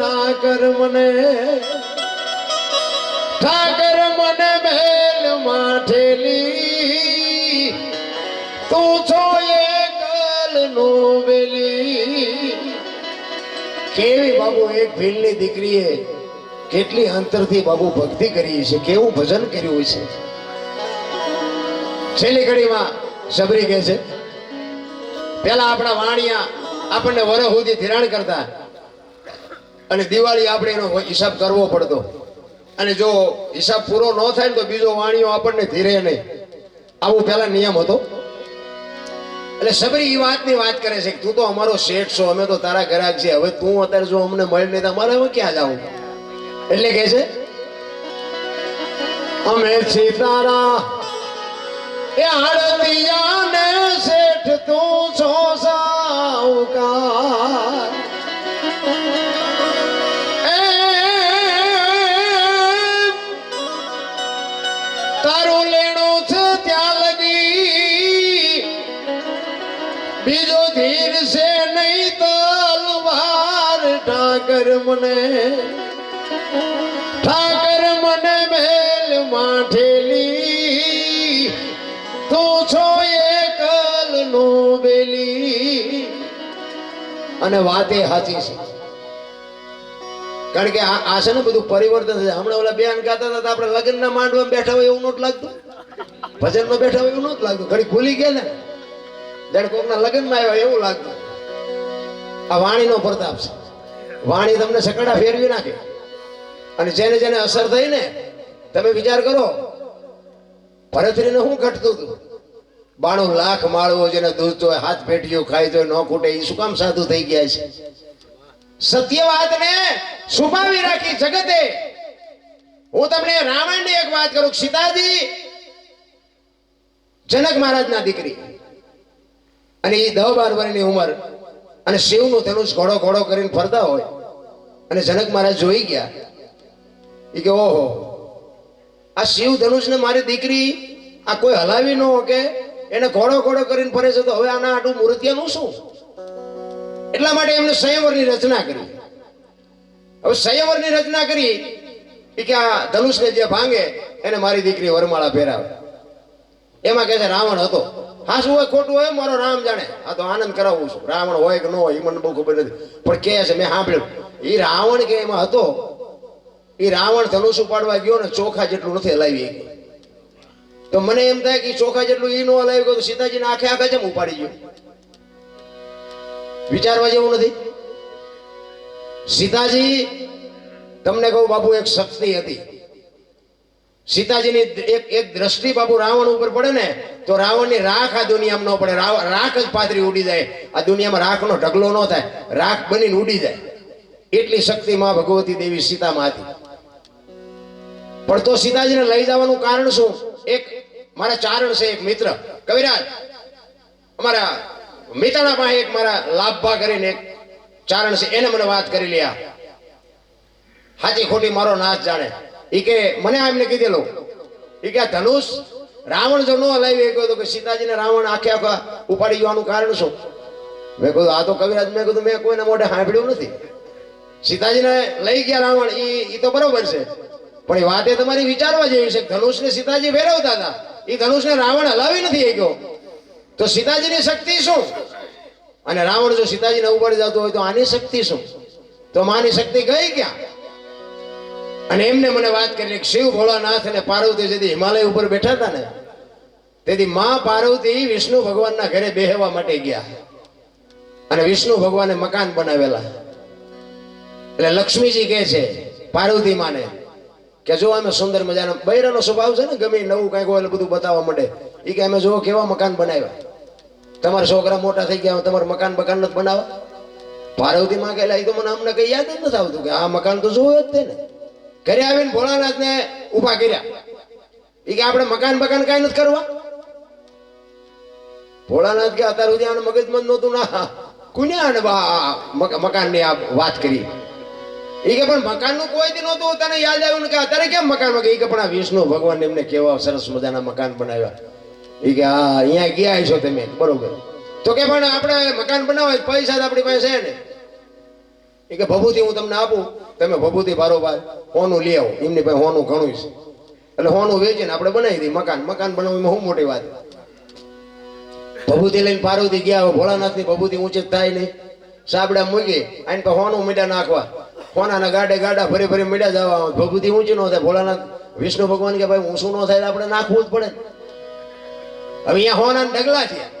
ઠાકર મને ઠાકર મને બેલ માઠેલી. તું છો એકલ નો વેલી. કેવી બાબુ, એક ભીલની દીકરીએ કેટલી અંતરથી બાબુ ભક્તિ કરી છે, કેવું ભજન કર્યું છે. છેલ્લી ઘડીમાં સબરી કહે છે, પેલા આપણા વાણિયા આપણને વરહ સુધી ધિરાણ કરતા અને દિવાળી આપણે એનો હિસાબ કરવો પડતો. અને જો હિસાબ પૂરો ન થાય ને તો બીજો વાણીઓ આપણને ધીરે નહીં. આવું પેલા નિયમ હતો. એટલે સબરી એ વાતની વાત કરે છે કે તું તો અમારો શેઠ છો, અમે તો તારા ગ્રાહક છે હવે તું અત્યારે જો અમને મળી નહીં તો અમારે ક્યાં જવું? એટલે કહે છે, અમે છીએ તારા એ આડતિયા ને શેઠ તું છો સાવકાર બીજો ધીર છે નહીં તલવાર ઠાકર મને ઠાકર મને મેલ માઠેલી. તું છો એકલ નો બેલી. અને વાત એ સાચી છે. કારણ કે આ છે ને બધું પરિવર્તન છે. હમણાં ઓલા બેન ગાતા હતા આપણે લગ્નના માંડવામાં બેઠા હોય એવું નહોતું લાગતું. ભજનમાં બેઠા હોય એવું નહોતું લાગતું. ઘડી ભૂલી ગયા ને. જાણે કોકના લગ્નમાં આવ્યો એવું લાગતું. આ વાણીનો પ્રતાપ છે. વાણી તમને સકડા ફેરવી નાખે. અને જેને જેને અસર થઈ ને, તમે વિચાર કરો, ભરતરીને શું ઘટતું હતું? બાણું લાખ માળવો જેને દૂધ હોય હાથ પેટીઓ ખાય તો ન ખૂટે એ શું કામ સાધુ થઈ ગયા છે? સત્ય વાતને છુપાવી રાખી જગતે. હું તમને રામાયણની એક વાત કરું, સીતાજી, જનક મહારાજના દીકરી. અને એ દહ બાર વર્ષની ઉંમર અને શિવનું ધનુષ ઘોડો ઘોડો કરીને ફરતા હોય. અને જનક મહારાજ જોઈ ગયા. એ કે, ઓહો, આ શિવ ધનુષને મારી દીકરી આ કોઈ હલાવી ન કે એને ઘોડો ઘોડો કરીને ફરે છે તો હવે આના આટલું મૂર્તિયાનું શું? એટલા માટે એમને સંયવરની રચના કરી. હવે સંયવરની રચના કરી. એ કે, આ ધનુષને જે ભાંગે, એને મારી દીકરી વરમાળા પહેરાવે. એમાં કહે છે, રાવણ હતો. હા, શું હોય? ખોટું હોય? મારો રામ જાણે. આ તો આનંદ કરાવું છું. રાવણ હોય કે ન હોય એ મને બહુ ખબર નથી. પણ કે છે, મેં સાંભળ્યું એ રાવણ કે એમાં હતો એ રાવણ ધનુષ ઉપાડવા ગયો ને ચોખા જેટલું નથી હલાવી તો મને એમ થાય કે ચોખા જેટલું એ ન હલાવી ગયો તો સીતાજીને આખે આખે જેમ ઉપાડી ગયો? વિચારવા જેવું નથી. સીતાજી, તમને કહું બાપુ, એક શક્તિ હતી. સીતાજીની એક એક દ્રષ્ટિ બાપુ રાવણ ઉપર પડે ને, તો રાવણની રાખ આ દુનિયામાં ન પડે. રાખ જ પાથરી ઉડી જાય. આ દુનિયામાં રાખનો ઢગલો ન થાય. રાખ બનીને ઉડી જાય. એટલી શક્તિ માં ભગવતી દેવી સીતામાં હતી. પણ તો સીતાજીને લઈ જવાનું કારણ શું? એક મારા ચારણ છે એક મિત્ર. કવિરાજ, અમારા મિતાણા પાસે એક મારા લાભભા કરીને એક ચારણ છે, એને મને વાત કરી લ્યા. હાચી ખોટી મારો નાશ જાણે. ઈ કે મને આ એમને દેલો એ કે આ ધનુષ રાવણ જો ન હલાવી ગયો તો કે સીતાજીને રાવણ આખે આખા ઉપાડી જવાનું કારણ શું? મેં કીધું, આ તો કવિરાજ, મેં કીધું, મેં કોઈને મોઢે સાંભળ્યું નથી. સીતાજીને લઈ ગયા રાવણ એ એ તો બરોબર છે. પણ એ વાત એ તમારી વિચારવા જેવી છે ધનુષને સીતાજી ફેરવતા હતા. એ ધનુષને રાવણ હલાવી નથી ગયો તો સીતાજીની શક્તિ શું? અને રાવણ જો સીતાજીને ઉપાડી જતો હોય તો આની શક્તિ શું? તો માની શક્તિ ગઈ ક્યાં? અને એમને મને વાત કરી શિવ ભોળાનાથ અને પાર્વતી જેથી હિમાલય ઉપર બેઠા હતા ને, તેથી માં પાર્વતી વિષ્ણુ ભગવાનના ઘરે બેહવા માટે ગયા. અને વિષ્ણુ ભગવાને મકાન બનાવેલા. એટલે લક્ષ્મીજી કહે છે, પાર્વતી માને, કે જો અમે સુંદર મજાનો, બૈરાનો સ્વભાવ છે ને, ગમે નવું કાંઈક હોય બધું બતાવવા માટે એ કે અમે જો કેવા મકાન બનાવ્યા? તમારા છોકરા મોટા થઈ ગયા તમારે મકાન બકાન નથી બનાવવા? પાર્વતી માં કહેલા એ તો મને અમને કઈ યાદ જ નથી આવતું કે આ મકાન તો જોયું જ તે ને. ઘરે આવીને ભોળાનાથને ઊભા કર્યા. એ કે આપણે મકાન બકાન કાંઈ નથી કરવા ભોળાનાથ કે અત્યાર સુધી આને મગજમાં નહોતું. ના, કોને આને મકાનની આ વાત કરી? એ કે પણ મકાનનું કોઈ દી નહોતું, તને યાદ આવ્યું કે અત્યારે કેમ મકાન કે એ કે પણ આ વિષ્ણુ ભગવાન એમને કેવા સરસ મજાના મકાન બનાવ્યા. એ કે, હા, અહીંયા ગયા છો તમે? બરોબર. તો કે પણ આપણે મકાન બનાવવા પૈસા આપણી પાસે છે ને. એ કે, ભભૂતિ હું તમને આપું? તમે, ભભૂતિ બારોબાર હોનું લઈ આવો. એમની પાસે હોનું ઘણું છે. એટલે હોનું વેચીને આપણે બનાવી દઈએ મકાન. મકાન બનાવવામાં શું મોટી વાત? ભભૂતિ લઈને પાર્વતી ગયા હવે ભોળાનાથની ભભૂતિ ઊંચી થાય નહીં. સાબડા મૂકી, આને પાસે હોનું મીડા નાખવા. હોનાના ગાડે ગાડા ફરી ફરી મીડા જવા ભભૂતિ ઊંચી ન થાય. ભોળાનાથ, વિષ્ણુ ભગવાન કે, ભાઈ, ઊંચું ન થાય આપણે નાખવું જ પડે. હવે અહીંયા હોના ડગલા છે.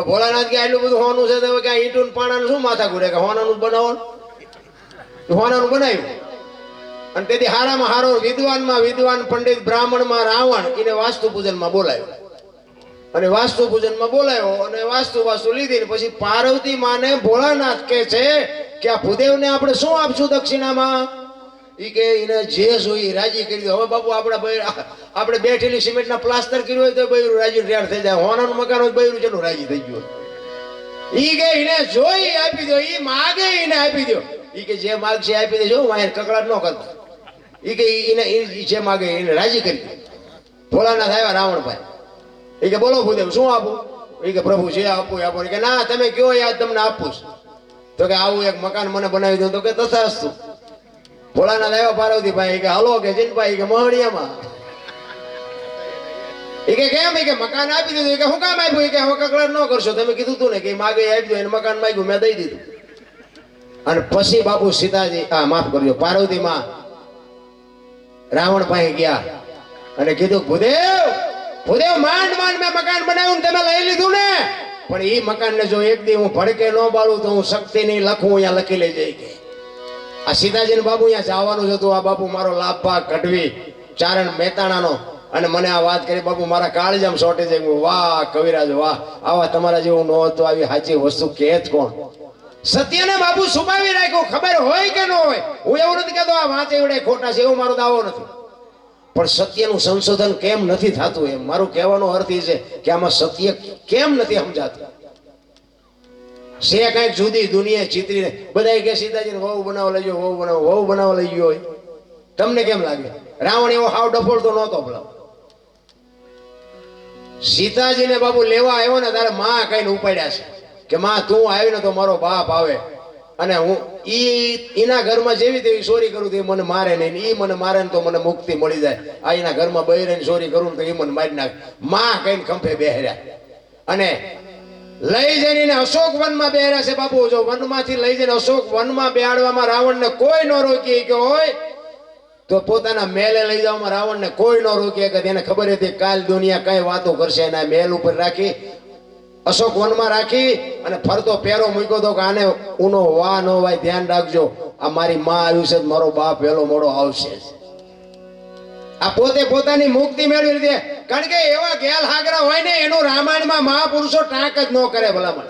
ભોળાનાથ કે, આટલું બધું હોનું છે તો ક્યાં ઈંટું પાણાનું શું માથા ઘૂરે? કે હોનાનું જ બનાવો. હોનાનું બનાવ્યું. અને તેથી હારામાં હારો વિદ્વાનમાં વિદ્વાન પંડિત બ્રાહ્મણમાં રાવણ એને વાસ્તુ પૂજનમાં બોલાયો અને વાસ્તુ પૂજનમાં બોલાયો અને વાસ્તુ વાસ્તુ લીધી ને પછી પાર્વતી માને ભોળાનાથ કે છે કે આ ભૂદેવને આપણે શું આપશું દક્ષિણામાં? ઈ કે એને જે જોઈ રાજી કરી હવે બાપુ આપણા આપણે બેઠેલી સિમેન્ટના પ્લાસ્ટર કર્યું હોય તો બૈરું રાજી રેડ થઈ જાય. હોનાનું મકાન હોય બૈરું ચેટલું રાજી થઈ ગયું ઈ કે એને જોઈ આપી દો ઈ માગે એને આપી દો ઈ કે જે માગ છે આપી દેજો વાયર કકડાટ ન કરતો ઈ કે ઈ- એને જે માગે એને રાજી કરી દો ભોળાનાથ રાવણભાઈ એ કે બોલો ભૂદેવ શું આપું એ કે પ્રભુ જે આપું આપો એ કે ના તમે કયો યાદ તમને આપું. તો કે આવું એક મકાન મને બનાવી દો તો કે તથાસ્તુ ભોળાનાથ આવ્યો પાર્વતીભાઈ એ કે હલો કે જીનભાઈ કે મહણિયામાં એ કે કેમ એ કે મકાન આપી દીધું કે હું કામ આપ્યું કે હવે કકડાટ ન કરશો તમે કીધું તું ને કે માગે એ આપી દો એને મકાન માગ્યું મેં દઈ દીધું અને પછી બાપુ સીતાજી આ માફ કરજો પાર્વતીમાં રાવણ પાસે ગયા અને કીધું ભૂદેવ ભૂદેવ માંડ માંડ મેં મકાન બનાવ્યું તમે લઈ લીધું ને. પણ એ મકાન ને જો એક દી હું ભડકે ન બાળું તો હું શક્તિ નહીં લખું અહીંયા લખી લઈ જઈ કે. આ સીતાજી બાબુ અહીંયા જવાનું હતું. આ બાપુ મારો લાભ ભાગ કઢવી ચારણ મહેતાણાનો. અને મને આ વાત કરી બાપુ મારા કાળજામ સોટે હું, વાહ કવિરાજ વાહ આવા તમારા જેવું ન હતું. આવી સાચી વસ્તુ કે જ કોણ? સત્યને બાપુ છુપાવી રાખ્યું, ખબર હોય કે ન હોય? હું એવું નથી કહેતો, આ વાંચે એવડે ખોટા છે, એવો મારો દાવો નથી. પણ સત્યનું સંશોધન કેમ નથી થતું એમ? મારું કહેવાનો અર્થ એ છે કે આમાં સત્ય કેમ નથી સમજાતું? છે કંઈક જુદી દુનિયા ચિત્રીને બધા કે સીતાજીને વહુ બનાવો લઈ ગયો, વહુ બનાવો વહુ બનાવો લઈ ગયો તમને કેમ લાગે? રાવણ એવો હાવ ડફોડતો નહોતો ભલા. સીતાજીને બાબુ લેવા આવ્યો ને, તારે માં કઈને ઉપાડ્યા છે. કે માં, તું આવી ને તો મારો બાપ આવે. અને હું ઈ એના ઘરમાં જેવી તેવી ચોરી કરું તો એ મને મારે નહીં ઈ મને મારે ને તો મને મુક્તિ મળી જાય. આ એના ઘરમાં બહેરે ચોરી કરું તો એ મને મારી નાખે. માં કઈને ખંભે બેહર્યા. અને લઈ જઈને એને અશોક વનમાં બેહર્યા છે બાપુ. જો વનમાંથી લઈ જઈને અશોક વનમાં બેહાડવામાં રાવણને કોઈ ન રોકી કે હોય, તો પોતાના મેલે લઈ જવામાં રાવણને કોઈ ન રોકી કે તેને ખબર હતી કાલ દુનિયા કઈ વાતો કરશે એના મેલ ઉપર રાખી અશોક વનમાં રાખી અને ફરતો પેરો મૂક્યો તો કે આને ઉનો વા ન વાય ધ્યાન રાખજો. આ મારી માં આવ્યું છે, મારો બાપ વહેલો મોડો આવશે. આ પોતે પોતાની મુક્તિ મેળવી લીધી. કારણ કે એવા ગેલ હાગરા હોય ને, એનું રામાયણમાં મહાપુરુષો ટાંક જ ન કરે ભલામણ.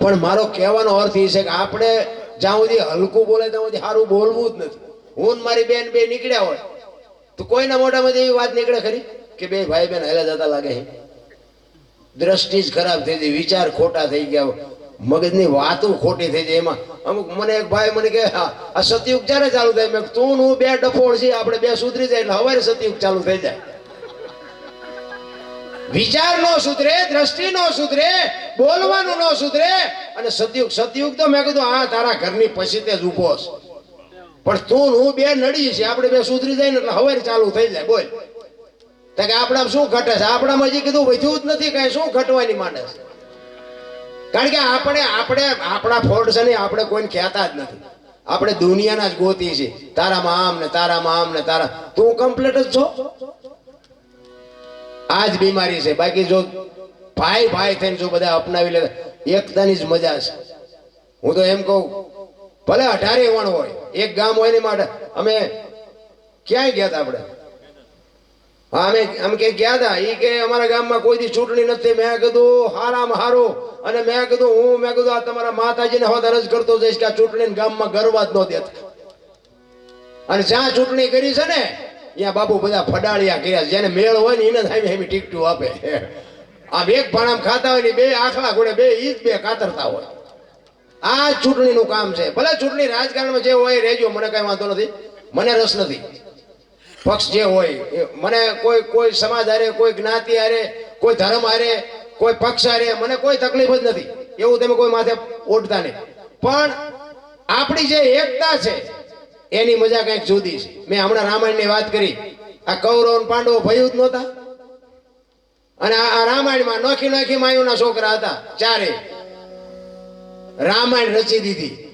પણ મારો કહેવાનો અર્થ એ છે કે આપણે જ્યાં સુધી હલકું બોલે ત્યાં સુધી સારું બોલવું જ નથી. હું મારી બેન બે નીકળ્યા હોય. તો કોઈના મોઢામાંથી એવી વાત નીકળે ખરી? કે બે ભાઈ બેન હેલા જતા લાગે છે. દ્રષ્ટિ જ ખરાબ થઈ ગઈ, વિચાર ખોટા થઈ ગયા, મગજની વાતો ખોટી થઈ જાય એમાં અમુક મને એક ભાઈ મને કે આ સતયુગ ક્યારે ચાલુ થાય? મેં તું હું બે ડફોળ છે આપણે બે સુધરી જાય એટલે હવારે સતયુગ ચાલુ થઈ જાય. વિચાર નો સુધરે, દ્રષ્ટિ નો સુધરે, બોલવાનું નો સુધરે, અને સતયુગ સતયુગ તો મેં કીધું આ તારા ઘરની પછી તે જ ઊભો પણ તું હું બે નડી છે આપણે બે સુધરી જાય ને એટલે હવારે ચાલુ થઈ જાય, બોલ. કે આપણા શું ઘટે છે? આપણામાં હજી કીધું વધ્યું જ નથી, કઈ શું ઘટવાની માંડે છે? કારણ કે આપણે આપણે, આપણા ફોલ્ટ છે ને આપણે કોઈને કહેતા જ નથી. આપણે દુનિયાના જ ગોતી છે તારામાં આમ ને તારામાં આમ ને તારા. તું કમ્પ્લીટ જ છો? આ જ બીમારી છે. બાકી જો ભાઈ ભાઈ થઈને જો બધા અપનાવી લે, એકતાની જ મજા છે. હું તો એમ કહું, ભલે અઢારે વણ હોય, એક ગામ હોય ને માટે અમે ક્યાંય ગયા હતા આપણે? અમે અમે કે ગયા હતા એ કે અમારા ગામમાં કોઈ દી ચૂંટણી નથી. મેં કીધું, હારામ હારો. અને મેં કીધું, હું, મેં કીધું, આ તમારા માતાજીને હવે અરજ કરતો જઈશ કે આ ચૂંટણી ગામમાં ગરવા જ ન દેતા. અને જ્યાં ચૂંટણી કરી છે ને, ત્યાં બાપુ બધા ફડાળિયા કર્યા જેને મેળ હોય ને એને થાય એમ ટીકટું આપે. આ બે ભાણામ ખાતા હોય ને બે આખલા ઘોડે બે, ઈ જ બે કાતરતા હોય. આ ચૂંટણીનું કામ છે. ભલે ચૂંટણી રાજકારણમાં જે હોય એ રહેજો, મને કઈ વાંધો નથી. મને રસ નથી. પક્ષ જે હોય મને કોઈ કોઈ સમાજ હારે, કોઈ જ્ઞાતિ હારે, કોઈ ધર્મ હારે, કોઈ પક્ષ હારે, મને કોઈ તકલીફ જ નથી. એવું તમે કોઈ માથે ઓઢતા નહીં. પણ આપણી જે એકતા છે, એની મજા કંઈક જુદી છે. મેં હમણાં રામાયણની વાત કરી. આ કૌરવ પાંડવો ભયું જ નહોતા. અને આ રામાયણમાં નોખી નોખી માયુના છોકરા હતા, ચારે. રામાયણ રચી દીધી.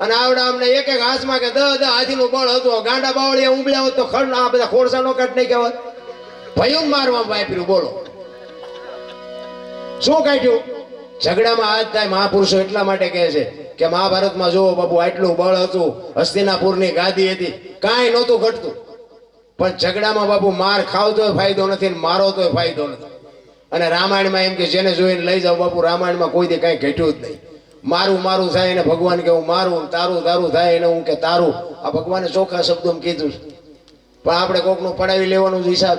અને આવડા અમને એક એક હાથમાં કે દહ દહ હાથીનું બળ હતું. ગાંડા બાવળિયા ઉંબળ્યા હોત તો ખડ આ બધા ખોરસા નો કટ નહીં કહેવાત ભયું મારવા વાપર્યું, બોલો. શું કાઢ્યું? ઝઘડામાં આજ થાય મહાપુરુષો એટલા માટે કહે છે કે મહાભારતમાં જોવો બાબુ આટલું બળ હતું. હસ્તિનાપુરની ગાદી હતી. કાંઈ નહોતું ઘટતું. પણ ઝઘડામાં બાબુ માર ખાવતોય ફાયદો નથી મારો તોય ફાયદો નથી. અને રામાયણમાં એમ કે જેને જોઈને લઈ જાઓ બાપુ, રામાયણમાં કોઈ દે કાંઈ ઘટ્યું જ નહીં. મારું મારું થાય એને ભગવાન કે હું મારું તારું તારું થાય એને હું કે તારું. આ ભગવાને ચોખ્ખા શબ્દોમાં કીધું પણ આપણે કોકનું પડાવી લેવાનું હિસાબ.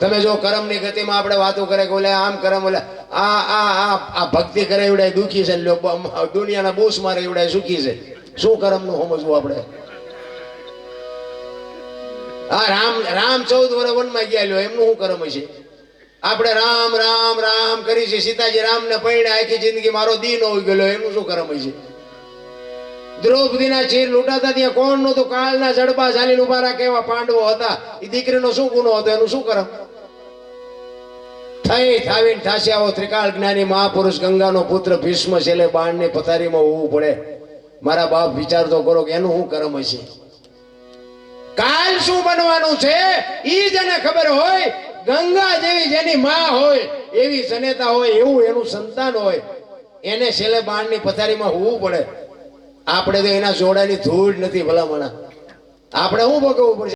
તમે જો કરમની ગતિમાં આપણે વાતો કરે કે ઓલે આમ કરમ, ઓલે આ આ આ આ ભક્તિ કરે એવડાય દુખી છે દુનિયાના બોસ મારે એવડાય સુખી છે. શું કરમનું સમજવું આપણે? હા રામ રામ ચૌદ વર્ષ વનમાં ગયા લ્યો, એમનું શું કરમ છે આપણે રામ રામ રામ કરી છે. સીતાજી રામને પૈણે આખી જિંદગી મારો દીન હોઈ ગયેલો. એનું શું કરમ છે? દ્રૌપદીના ચીર લૂંટાતા ત્યાં કોણ નહોતું? કાળના જડબા ચાલીને ઊભા રાખે એવા પાંડવો હતા. એ દીકરીનો શું ગુનો હતો? એનું શું કરમ? થઈ થાવીને થાશે આવો ત્રિકાળ જ્ઞાની મહાપુરુષ. ગંગાનો પુત્ર ભીષ્મ છેલ્લે બાણની પથારીમાં હોવું પડે. મારા બાપ વિચાર તો કરો કે એનું શું કરમ હશે કાલ શું બનવાનું છે? ઈ એને ખબર હોય. ગંગા જેવી જેની માં હોય, એવી સનેતા હોય, એવું એનું સંતાન હોય, એને છેલ્લે બાણની પથારીમાં હોવું પડે. આપણે તો એના જોડાની ધૂળ નથી ભલામણા. આપણે શું ભોગવવું પડશે?